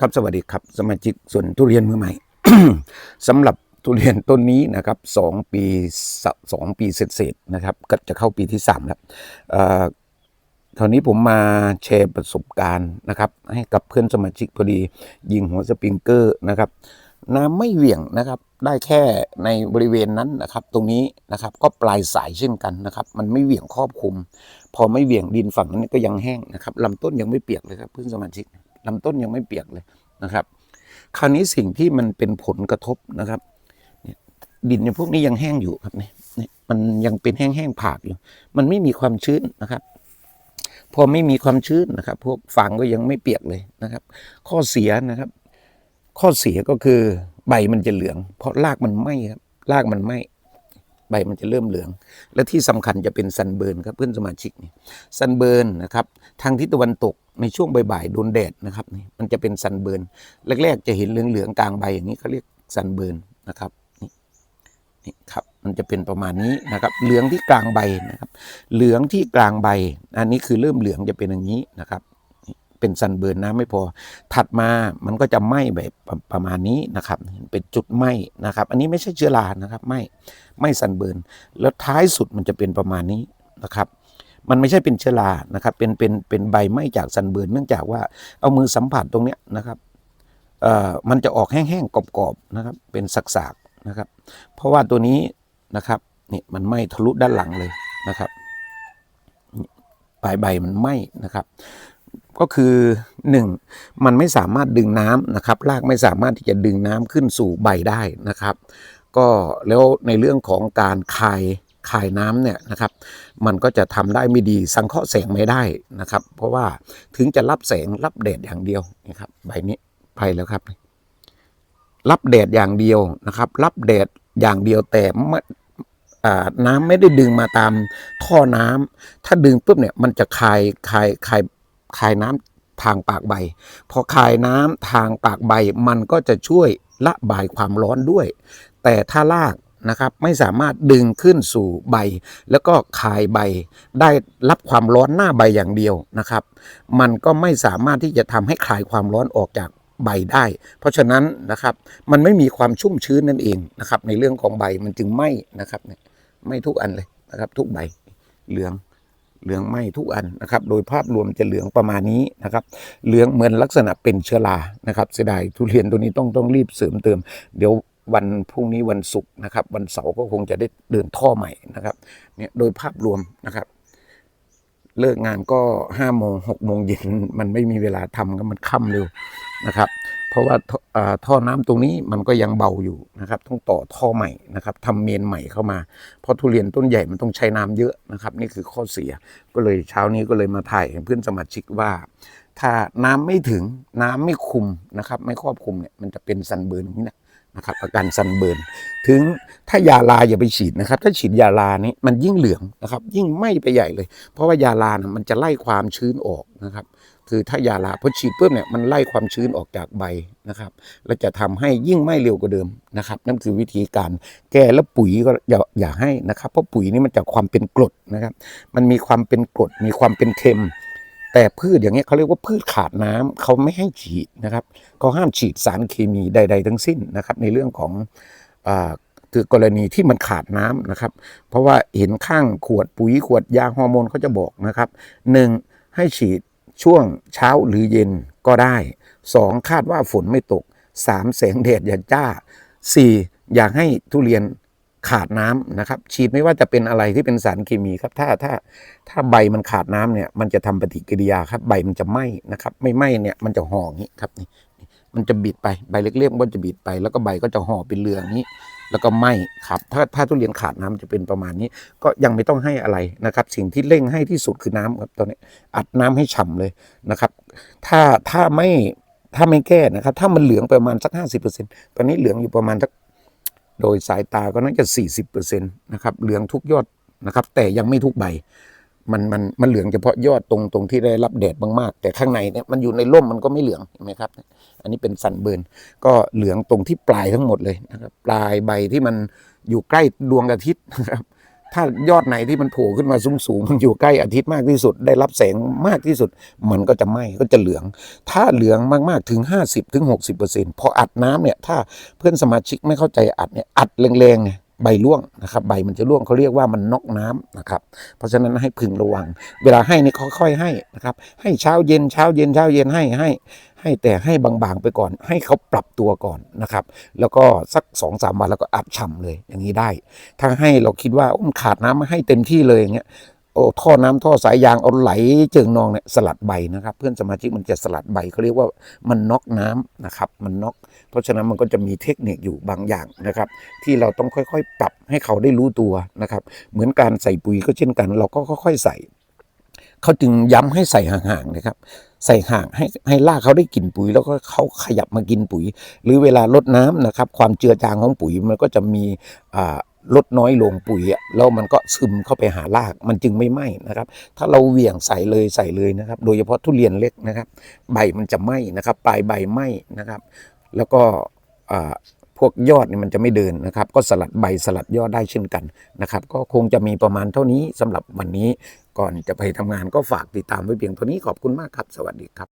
ครับสวัสดีครับสมาชิกส่วนทุเรียนมือใหม่สำหรับทุเรียนต้นนี้นะครับสองปีสองปีเศษๆนะครับ ก็จะเข้าปีที่สามแล้วเอ่อคราวนี้ผมมาแชร์ประสบการณ์นะครับ ให้กับเพื่อนสมาชิกพอดี ยิงหัวสปริงเกอร์นะครับน้ำไม่เหวี่ยงนะครับ ได้แค่ในบริเวณนั้นนะครับ ตรงนี้นะครับก็ปลายสายเช่นกันนะครับ มันไม่เหวี่ยงครอบคลุม พอไม่เหวี่ยงดินฝั่งนั้นก็ยังแห้งนะครับลำต้นยังไม่เปียกเลยครับเพื่อนสมาชิก ลำต้นยังไม่เปียกเลยนะครับ คราวนี้สิ่งที่มันเป็นผลกระทบนะครับดินในพวกนี้ยังแห้งอยู่ครับเนี่ยมันยังเป็นแห้งๆผากอยู่ มันไม่มีความชื้นนะครับพอไม่มีความชื้นนะครับ พวกฟางก็ยังไม่เปียกเลยนะครับ ข้อเสียนะครับ ข้อเสียก็คือใบมันจะเหลือง เพราะรากมันไหม้ครับรากมันไหม้ ใบมันจะเริ่มเหลือง และที่สำคัญจะเป็นซันเบิร์นครับเพื่อนสมาชิกนี่ซันเบิร์นนะครับทางทิศตะวันตกในช่วงบ่ายๆโดนแดดนะครับนี่มันจะเป็นซันเบิร์นแรกๆจะเห็นเหลืองๆกลางใบอย่างนี้เขาเรียกซันเบิร์นนะครับนี่นี่ครับมันจะเป็นประมาณนี้นะครับ เหลืองที่กลางใบนะครับ เหลืองที่กลางใบ อันนี้คือเริ่มเหลืองจะเป็นอย่างนี้นะครับ เป็นซันเบิร์นนะไม่พอ ถัดมามันก็จะไหม้แบบประประมาณนี้นะครับ เป็นจุดไหม้นะครับ อันนี้ไม่ใช่เชื้อรานะครับไหม้ไหม้ซันเบิร์นแล้วท้ายสุดมันจะเป็นประมาณนี้นะครับ มันไม่ใช่เป็นเชื้อรานะครับ เป็นเป็นเป็นใบไหม้จากซันเบิร์นเนื่องจากว่าเอามือสัมผัสตรงเนี้ยนะครับเอ่อมันจะออกแห้งๆกรอบๆนะครับ เป็นสักๆนะครับ เพราะว่าตัวนี้นะครับนี่มันไหม้ทะลุด้านหลังเลยนะครับปลายใบมันไหม้นะครับ ก็คือหนึ่งมันไม่สามารถดึงน้ำนะครับรากไม่สามารถที่จะดึงน้ำขึ้นสู่ใบได้นะครับ ก็แล้วในเรื่องของการคายคายน้ำเนี่ยนะครับมันก็จะทำได้ไม่ดีสังเคราะห์แสงไม่ได้นะครับ เพราะว่าถึงจะรับแสงรับแดดอย่างเดียวนะครับใบนี้ไปแล้วครับ รับแดดอย่างเดียวนะครับ รับแดดอย่างเดียวแต่ไม่อ่าน้ำไม่ได้ดึงมาตามท่อน้ำถ้าดึงปุ๊บเนี่ยมันจะคายคายคาย คายน้ำทางปากใบ พอคายน้ำทางปากใบมันก็จะช่วยระบายความร้อนด้วย แต่ถ้ารากนะครับไม่สามารถดึงขึ้นสู่ใบ แล้วก็คายใบ ได้รับความร้อนหน้าใบอย่างเดียวนะครับ มันก็ไม่สามารถที่จะทำให้คลายความร้อนออกจากใบได้ เพราะฉะนั้นนะครับมันไม่มีความชุ่มชื้นนั่นเองนะครับในเรื่องของใบมันจึงไหม้นะครับไม้ทุกอันเลยนะครับทุกใบเหลือง เหลืองไหมทุกอันนะครับ โดยภาพรวมจะเหลืองประมาณนี้นะครับ เหลืองเหมือนลักษณะเป็นเชื้อรานะครับ เสียดายทุเรียนตัวนี้ต้องต้องรีบเสริมเติม เดี๋ยววันพรุ่งนี้วันศุกร์นะครับ วันเสาร์ก็คงจะได้เดินท่อใหม่นะครับ เนี่ยโดยภาพรวมนะครับ เลิกงานก็ห้าโมงหกโมงเย็นมันไม่มีเวลาทำก็มันค่ำเร็วนะครับ เพราะว่าท่ออ่าท่อน้ำตรงนี้มันก็ยังเบาอยู่นะครับ ต้องต่อท่อใหม่นะครับทำเมนใหม่เข้ามา เพราะทุเรียนต้นใหญ่มันต้องใช้น้ำเยอะนะครับ นี่คือข้อเสีย ก็เลยเช้านี้ก็เลยมาถ่ายให้เพื่อนสมาชิกว่า ถ้าน้ำไม่ถึงน้ำไม่คุมนะครับ ไม่ครอบคุมเนี่ยมันจะเป็นซันเบิร์นี่นี้นะนะครับอาการซันเบิร์นถึงถ้ายาลาอย่าไปฉีดนะครับ ถ้าฉีดยาลานี่มันยิ่งเหลืองนะครับ ยิ่งไหม้ไปใหญ่เลย เพราะว่ายาลานะมันจะไล่ความชื้นออกนะครับ คือถ้ายาลาพอฉีดปุ๊บเนี่ยมันไล่ความชื้นออกจากใบนะครับและจะทำให้ยิ่งไหม้เร็วกว่าเดิมนะครับ นั่นคือวิธีการแก้แล้วปุ๋ยก็อย่าอย่าให้นะครับเพราะปุ๋ยนี่มันจะความเป็นกรดนะครับ มันมีความเป็นกรดมีความเป็นเค็ม แต่พืชอย่างเงี้ยเขาเรียกว่าพืชขาดน้ำเขาไม่ให้ฉีดนะครับเขาห้ามฉีดสารเคมีใด ๆ ทั้งสิ้นนะครับ ในเรื่องของคือกรณีที่มันขาดน้ำนะครับ เพราะว่าเห็นข้างขวดปุ๋ยขวดยาฮอร์โมนเขาจะบอกนะครับหนึ่งให้ฉีด ช่วงเช้าหรือเย็นก็ได้สองคาดว่าฝนไม่ตกสามแสงแดดอย่าจ้าสี่อยากให้ทุเรียนขาดน้ำนะครับ ฉีดไม่ว่าจะเป็นอะไรที่เป็นสารเคมีครับ ถ้าถ้าถ้าใบมันขาดน้ำเนี่ย มันจะทำปฏิกิริยาครับ ใบมันจะไหม้นะครับ ไม่ไหม้เนี่ยมันจะห่ออย่างนี้ครับนี่มันจะบิดไปใบเล็กๆมันจะบิดไปแล้วก็ใบก็จะห่อเป็นเรืองนี้ แล้วก็ไหม้ครับถ้าถ้าทุเรียนขาดน้ำจะเป็นประมาณนี้ ก็ยังไม่ต้องให้อะไรนะครับ สิ่งที่เร่งให้ที่สุดคือน้ำครับตอนนี้อัดน้ำให้ฉ่ำเลยนะครับ ถ้าถ้าไม่ถ้าไม่แก้นะครับ ถ้ามันเหลืองประมาณสักห้าสิบเปอร์เซ็นตอนนี้เหลืองอยู่ประมาณสักโดยสายตาก็น่าจะสี่สิบเปอร์เซ็นต์นะครับเหลืองทุกยอดนะครับ แต่ยังไม่ทุกใบ มันมันมันเหลืองเฉพาะยอดตรงตรงที่ได้รับแดดมากๆ แต่ข้างในเนี่ยมันอยู่ในร่มมันก็ไม่เหลืองเห็นไหมครับ อันนี้เป็นสันเบิร์นก็เหลืองตรงที่ปลายทั้งหมดเลยนะครับปลายใบที่มันอยู่ใกล้ดวงอาทิตย์นะครับถ้ายอดไหนที่มันโผล่ขึ้นมาสูงๆมันอยู่ใกล้อาทิตย์มากที่สุด ได้รับแสงมากที่สุด มันก็จะไหม้ก็จะเหลือง ถ้าเหลืองมากๆถึง 50ถึง60%พออัดน้ำเนี่ยถ้าเพื่อนสมาชิกไม่เข้าใจอัดเนี่ยอัดแรงๆเนี่ย ใบร่วงนะครับ ใบมันจะร่วงเขาเรียกว่ามันนอกน้ำนะครับ เพราะฉะนั้นให้พึงระวัง เวลาให้นี่ค่อยๆให้นะครับ ให้เช้าเย็นเช้าเย็นเช้าเย็นให้ให้ ให้แต่ให้บางๆไปก่อน ให้เขาปรับตัวก่อนนะครับ แล้วก็สักสองสามวันแล้วก็อับฉ่ำเลยอย่างนี้ได้ ถ้าให้เราคิดว่าโอ้มันขาดน้ำให้เต็มที่เลยอย่างเงี้ย โอ้ท่อน้ำท่อสายยางเอาไหลเจิงนองเนี่ยสลัดใบนะครับ เพื่อนสมาชิกมันจะสลัดใบเขาเรียกว่ามันน็อกน้ำนะครับ มันน็อก เพราะฉะนั้นมันก็จะมีเทคนิคอยู่บางอย่างนะครับ ที่เราต้องค่อยๆ ปรับให้เขาได้รู้ตัวนะครับ เหมือนการใส่ปุ๋ยก็เช่นกัน เราก็ค่อยๆใส่ เขาจึงย้ำให้ใส่ห่างๆนะครับ ใส่ห่างให้ให้รากเขาได้กลิ่นปุ๋ย แล้วก็เขาขยับมากินปุ๋ย หรือเวลาลดน้ำนะครับ ความเจือจางของปุ๋ยมันก็จะมีอ่าลดน้อยลงปุ๋ยแล้วมันก็ซึมเข้าไปหารากมันจึงไม่ไหม้นะครับ ถ้าเราเหวี่ยงใส่เลยใส่เลยนะครับ โดยเฉพาะทุเรียนเล็กนะครับ ใบมันจะไหม้นะครับ ปลายใบไหม้นะครับ แล้วก็อ่า พวกยอดนี่มันจะไม่เดินนะครับ ก็สลัดใบสลัดยอดได้เช่นกันนะครับ ก็คงจะมีประมาณเท่านี้สำหรับวันนี้ ก่อนจะไปทำงานก็ฝากติดตามไว้เพียงเท่านี้ขอบคุณมากครับ สวัสดีครับ